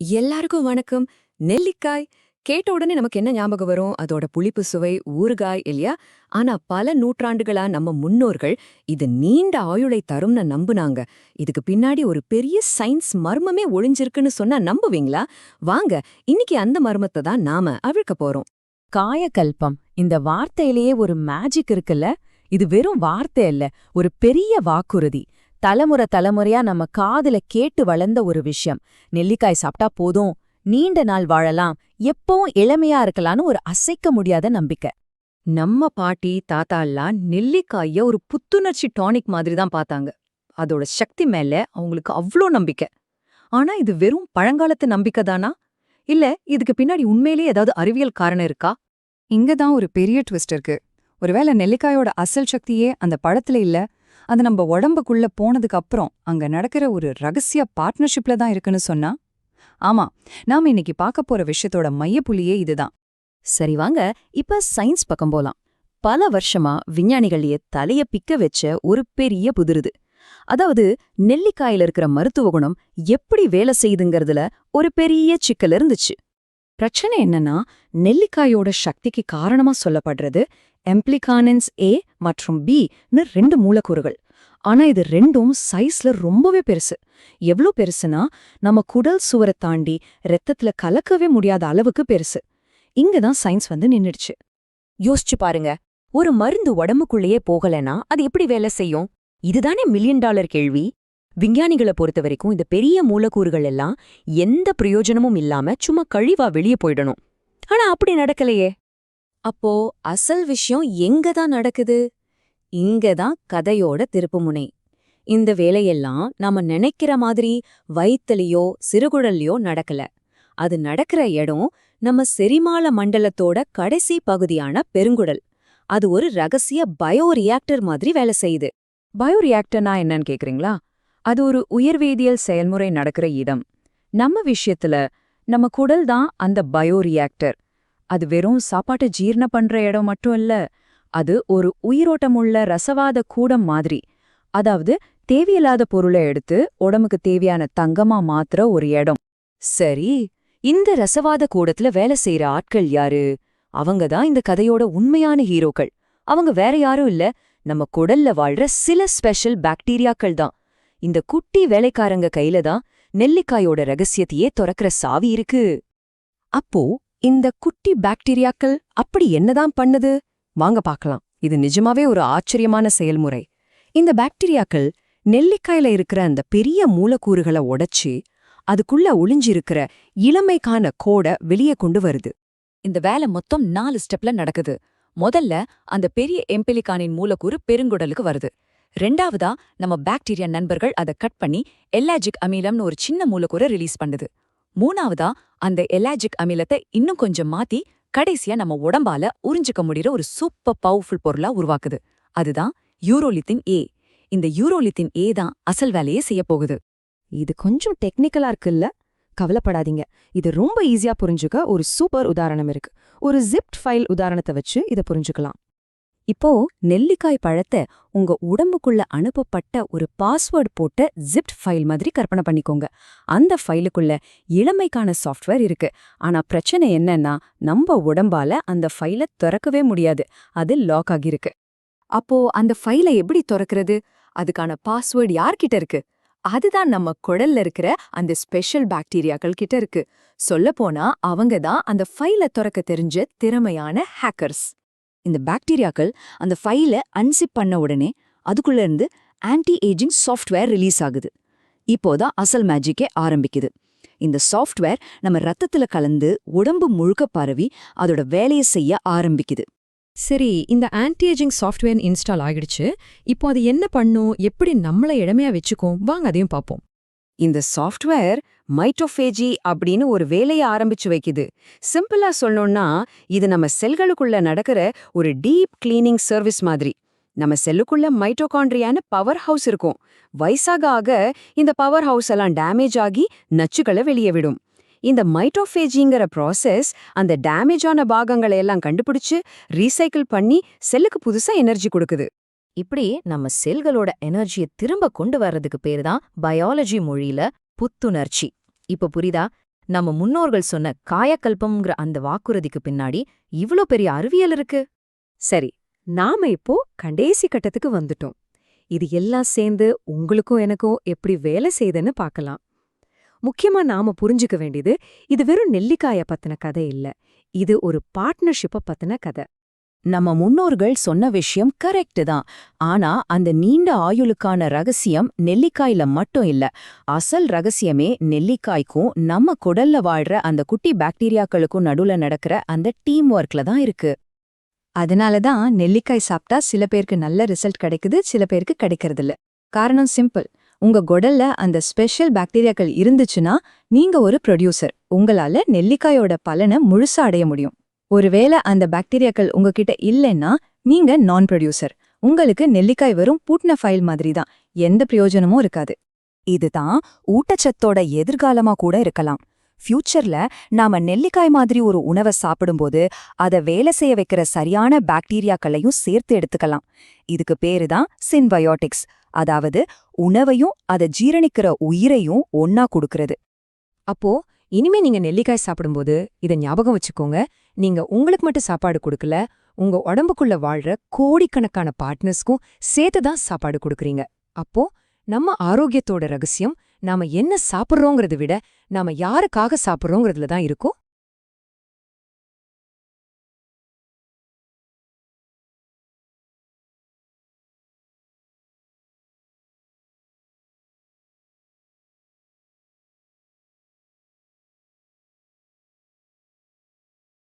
எல்லாருக்கும் வணக்கம். நெல்லிக்காய் கேட்ட உடனே நமக்கு என்ன ஞாபகம் வரும்? அதோட புளிப்பு சுவை ஊறுகாய் இல்லையா? ஆனா பல நூற்றாண்டுகளா நம்ம முன்னோர்கள் இது நீண்ட ஆயுளை தரும்னு நம்புனாங்க. இதுக்கு பின்னாடி ஒரு பெரிய சயின்ஸ் மர்மமே ஒளிஞ்சிருக்குன்னு சொன்னா நம்புவீங்களா? வாங்க இன்னைக்கு அந்த மர்மத்தை தான் நாம அவிழ்க்க போறோம். காயகல்பம் இந்த வார்த்தையிலேயே ஒரு மேஜிக் இருக்குல்ல? இது வெறும் வார்த்தை இல்ல ஒரு பெரிய வாக்குறுதி. தலைமுறை தலைமுறையா நம்ம காதுல கேட்டு வளர்ந்த ஒரு விஷயம். நெல்லிக்காய் சாப்பிட்டா போதும். நீண்ட நாள் வாழலாம். எப்பவும் இளமையா இருக்கலாம்னு ஒரு அசைக்க முடியாத நம்பிக்கை. நம்ம பாட்டி தாத்தாலாம் நெல்லிக்காய ஒரு புத்துணர்ச்சி டானிக் மாதிரி தான் பார்த்தாங்க. அதோட சக்தி மேல அவங்களுக்கு அவ்ளோ நம்பிக்கை. ஆனா இது வெறும் பழங்காலத்து நம்பிக்கை தானா? இல்ல இதுக்கு பின்னாடி உண்மையிலேயே ஏதாவது அறிவியல் காரணம் இருக்கா? இங்க தான் ஒரு பெரிய ட்விஸ்ட் இருக்கு. ஒருவேளை நெல்லிக்காயோட அசல் சக்தியே அந்த பழத்துல இல்ல அது நம்ம உடம்புக்குள்ள போனதுக்கு அப்புறம் அங்க நடக்கிற ஒரு ரகசிய பார்ட்னர்ஷிப்ல தான் இருக்குன்னு சொன்னா? ஆமா நாம இன்னைக்கு பார்க்க போற விஷயத்தோட மையப்புள்ளியே இதுதான். சரி வாங்க இப்ப சயின்ஸ் பக்கம் போலாம். பல வருஷமா விஞ்ஞானிகளையே தலைய பிக்க வச்ச ஒரு பெரிய புதிருது. அதாவது நெல்லிக்காயில இருக்கிற மருத்துவ குணம் எப்படி வேலை செய்யுதுங்கிறதுல ஒரு பெரிய சிக்கல் இருந்துச்சு. பிரச்சனை என்னன்னா நெல்லிக்காயோட சக்திக்கு காரணமா சொல்லப்படுறது எம்ப்ளிகானன்ஸ் ஏ மற்றும் பின்னு ரெண்டு மூலக்கூறுகள். ஆனா இது ரெண்டும் சைஸ்ல ரொம்பவே பெருசு. எவ்ளோ பெருசுனா நம்ம குடல் சுவரை தாண்டி ரத்தத்துல கலக்கவே முடியாத அளவுக்கு பெருசு. இங்கதான் சயின்ஸ் வந்து நின்னுடுச்சு. யோசிச்சு பாருங்க. ஒரு மருந்து உடம்புக்குள்ளேயே போகலனா அது எப்படி வேலை செய்யும்? இதுதானே மில்லியன் டாலர் கேள்வி. விஞ்ஞானிகளை பொறுத்த வரைக்கும் இந்த பெரிய மூலக்கூறுகள் எல்லாம் எந்த பிரயோஜனமும் இல்லாம சும்மா கழிவா வெளியே போயிடணும். ஆனா அப்படி நடக்கலையே. அப்போ அசல் விஷயம் எங்க தான் நடக்குது? இங்க தான் கதையோட திருப்புமுனை. இந்த வேலையெல்லாம் நாம நினைக்கிற மாதிரி வயித்துலயோ சிறுகுடல்லையோ நடக்கல. அது நடக்கிற இடம் நம்ம செரிமால மண்டலத்தோட கடைசி பகுதியான பெருங்குடல். அது ஒரு ரகசிய பயோரியாக்டர் மாதிரி வேலை செய்யுது. பயோரியாக்டர்னா என்னன்னு கேக்குறீங்களா? அது ஒரு உயர்வேதியியல் செயல்முறை நடக்கிற இடம். நம்ம விஷயத்துல நம்ம குடல் தான் அந்த பயோரியாக்டர். அது வெறும் சாப்பாட்டை ஜீர்ண பண்ற இடம் மட்டும் இல்ல அது ஒரு உயிரோட்டமுள்ள ரசவாத கூடம் மாதிரி. அதாவது தேவையில்லாத பொருளை எடுத்து உடம்புக்கு தேவையான தங்கமா மாத்துற ஒரு இடம். சரி இந்த ரசவாத கூடத்துல வேலை செய்யற ஆட்கள் யாரு? அவங்க தான் இந்த கதையோட உண்மையான ஹீரோக்கள். அவங்க வேற யாரும் இல்ல நம்ம குடல்ல வாழ்ற சில ஸ்பெஷல் பாக்டீரியாக்கள் தான். இந்த குட்டி வேலைக்காரங்க கையில தான் நெல்லிக்காயோட ரகசியத்தையே துறக்கிற சாவி இருக்கு. அப்போ இந்த குட்டி பாக்டீரியாக்கள் அப்படி என்னதான் பண்ணுது? வாங்க பார்க்கலாம். இது நிஜமாவே ஒரு ஆச்சரியமான செயல்முறை. இந்த பாக்டீரியாக்கள் நெல்லிக்காயில இருக்கிற அந்த பெரிய மூலக்கூறுகளை உடைச்சி அதுக்குள்ள ஒளிஞ்சிருக்கிற இளமைக்கான கோட வெளியே கொண்டு வருது. இந்த வேலை மொத்தம் நாலு ஸ்டெப்ல நடக்குது. முதல்ல அந்த பெரிய எம்பெலிகானின் மூலக்கூறு பெருங்குடலுக்கு வருது. ரெண்டாவதா நம்ம பாக்டீரியா நண்பர்கள் அதை கட் பண்ணி எல்லாஜிக் அமிலம்னு ஒரு சின்ன மூலக்கூறை ரிலீஸ் பண்ணுது. மூணாவதா அந்த எலாஜிக் அமிலத்தை இன்னும் கொஞ்சம் மாத்தி கடைசியா நம்ம உடம்பால உறிஞ்சிக்க முடியற ஒரு சூப்பர் பவர்ஃபுல் பொருளா உருவாக்குது. அதுதான் யூரோலித்தின் ஏ. இந்த யூரோலித்தின் ஏ தான் அசல் வேலையே செய்ய போகுது. இது கொஞ்சம் டெக்னிக்கலா இருக்குல்ல? கவலைப்படாதீங்க. இது ரொம்ப ஈஸியா புரிஞ்சுக்க ஒரு சூப்பர் உதாரணம் இருக்கு. ஒரு ஜிப்ட் ஃபைல் உதாரணத்தை வச்சு இதை புரிஞ்சுக்கலாம். இப்போ நெல்லிக்காய் பழத்தை உங்க உடம்புக்குள்ள அனுப்பப்பட்ட ஒரு பாஸ்வேர்டு போட்ட ஜிப்ட் ஃபைல் மாதிரி கற்பனை பண்ணிக்கோங்க. அந்த ஃபைலுக்குள்ள இளமைக்கான சாஃப்ட்வேர் இருக்கு. ஆனா பிரச்சனை என்னன்னா நம்ம உடம்பால அந்த ஃபைலை திறக்கவே முடியாது. அது லாக் ஆகியிருக்கு. அப்போ அந்த ஃபைலை எப்படி திறக்கிறது? அதுக்கான பாஸ்வேர்டு யார்கிட்ட இருக்கு? அதுதான் நம்ம குடல்ல இருக்கிற அந்த ஸ்பெஷல் பாக்டீரியாக்கள் கிட்ட இருக்கு. சொல்லப்போனா அவங்க தான் அந்த ஃபைலை திறக்க தெரிஞ்ச திறமையான ஹேக்கர்ஸ். இந்த பாக்டீரியாக்கள் அந்த ஃபைலை அன்சிப் பண்ண உடனே அதுக்குள்ள இருந்து ஆன்டி ஏஜிங் சாஃப்ட்வேர் ரிலீஸ் ஆகுது இப்போதான் அசல் மேஜிக்கே ஆரம்பிக்குது. இந்த சாஃப்ட்வேர் நம்ம ரத்தத்துல கலந்து உடம்பு முழுக்க பரவி அதோட வேலையை செய்ய ஆரம்பிக்குது. சரி இந்த ஆன்டிஏஜிங் சாஃப்ட்வேர் இன்ஸ்டால் ஆகிடுச்சு இப்போ அது என்ன பண்ணும்? எப்படி நம்மள இளமையா வச்சுக்கும்? வாங்க அதையும் பார்ப்போம். இந்த சாஃப்ட்வேர் மைட்டோஃபேஜி அப்படின்னு ஒரு வேலையை ஆரம்பிச்சு வைக்குது. சிம்பிளா சொல்லணும்னா இது நம்ம செல்களுக்குள்ள நடக்கிற ஒரு டீப் கிளீனிங் சர்வீஸ் மாதிரி. நம்ம செல்லுக்குள்ள மைட்டோகாண்ட்ரியான பவர் ஹவுஸ் இருக்கும். வயசாக ஆக இந்த பவர் ஹவுஸ் எல்லாம் டேமேஜ் ஆகி நச்சுக்களை வெளியே விடும். இந்த மைட்டோஃபேஜிங்கிற ப்ராசஸ் அந்த டேமேஜான பாகங்களை எல்லாம் கண்டுபிடிச்சு ரீசைக்கிள் பண்ணி செல்லுக்கு புதுசா எனர்ஜி கொடுக்குது. இப்படி நம்ம செல்களோட எனர்ஜியை திரும்ப கொண்டு வர்றதுக்கு பேரு தான் பயாலஜி மொழியில புத்துணர்ச்சி. இப்ப புரிதா நம்ம முன்னோர்கள் சொன்ன காயக்கல்பம்ங்கிற அந்த வாக்குறுதிக்கு பின்னாடி இவ்ளோ பெரிய அறிவியல் இருக்கு. சரி நாம இப்போ கடைசி கட்டத்துக்கு வந்துட்டோம். இது எல்லாம் சேர்ந்து உங்களுக்கும் எனக்கும் எப்படி வேலை செய்யுதுன்னு பார்க்கலாம். முக்கியமா நாம புரிஞ்சுக்க வேண்டியது இது வெறும் நெல்லிக்காய பத்தின கதை இல்ல. இது ஒரு பார்ட்னர்ஷிப்ப பத்தின கதை. நம்ம முன்னோர்கள் சொன்ன விஷயம் கரெக்ட் தான். ஆனா அந்த நீண்ட ஆயுளுக்கான ரகசியம் நெல்லிக்காயில மட்டும் இல்ல. அசல் ரகசியமே நெல்லிக்காய்க்கும் நம்ம குடல்ல வாழ்ற அந்த குட்டி பாக்டீரியாக்களுக்கும் நடுவுல நடக்கிற அந்த டீம் ஒர்க்ல தான் இருக்கு. அதனால தான் நெல்லிக்காய் சாப்பிட்டா சில பேருக்கு நல்ல ரிசல்ட் கிடைக்குது சில பேருக்கு கிடைக்கிறதில்ல. காரணம் சிம்பிள் உங்க குடல்ல அந்த ஸ்பெஷல் பாக்டீரியாக்கள் இருந்துச்சுன்னா நீங்க ஒரு ப்ரொடியூசர் உங்களால நெல்லிக்காயோட பலனை முழுசா அடைய முடியும். ஒருவேளை அந்த பாக்டீரியாக்கள் உங்ககிட்ட இல்லைன்னா நீங்க நான் ப்ரொடியூசர் உங்களுக்கு நெல்லிக்காய் வரும் பூட்டின ஃபைல் மாதிரி தான் எந்த பிரயோஜனமும் இருக்காது. இதுதான் ஊட்டச்சத்தோட எதிர்காலமா கூட இருக்கலாம். ஃபியூச்சர்ல நாம நெல்லிக்காய் மாதிரி ஒரு உணவை சாப்பிடும்போது அத வேலை செய்ய வைக்கிற சரியான பாக்டீரியாக்களையும் சேர்த்து எடுத்துக்கலாம். இதுக்கு பேரு தான் சின்பயோட்டிக்ஸ் அதாவது உணவையும் அதை ஜீரணிக்கிற உயிரையும் ஒன்னா கொடுக்கறது. அப்போ இனிமே நீங்க நெல்லிக்காய் சாப்பிடும்போது இத ஞாபகம் வச்சுக்கோங்க. நீங்க உங்களுக்கு மட்டும் சாப்பாடு கொடுக்கல உங்க உடம்புக்குள்ள வாழ்ற கோடிக்கணக்கான பார்ட்னர்ஸ்க்கும் சேர்த்து தான் சாப்பாடு கொடுக்கறீங்க. அப்போ நம்ம ஆரோக்கியத்தோட ரகசியம் நாம என்ன சாப்பிட்றோங்கிறத விட நாம யாருக்காக சாப்பிடுறோங்கிறதுல தான் இருக்கும்.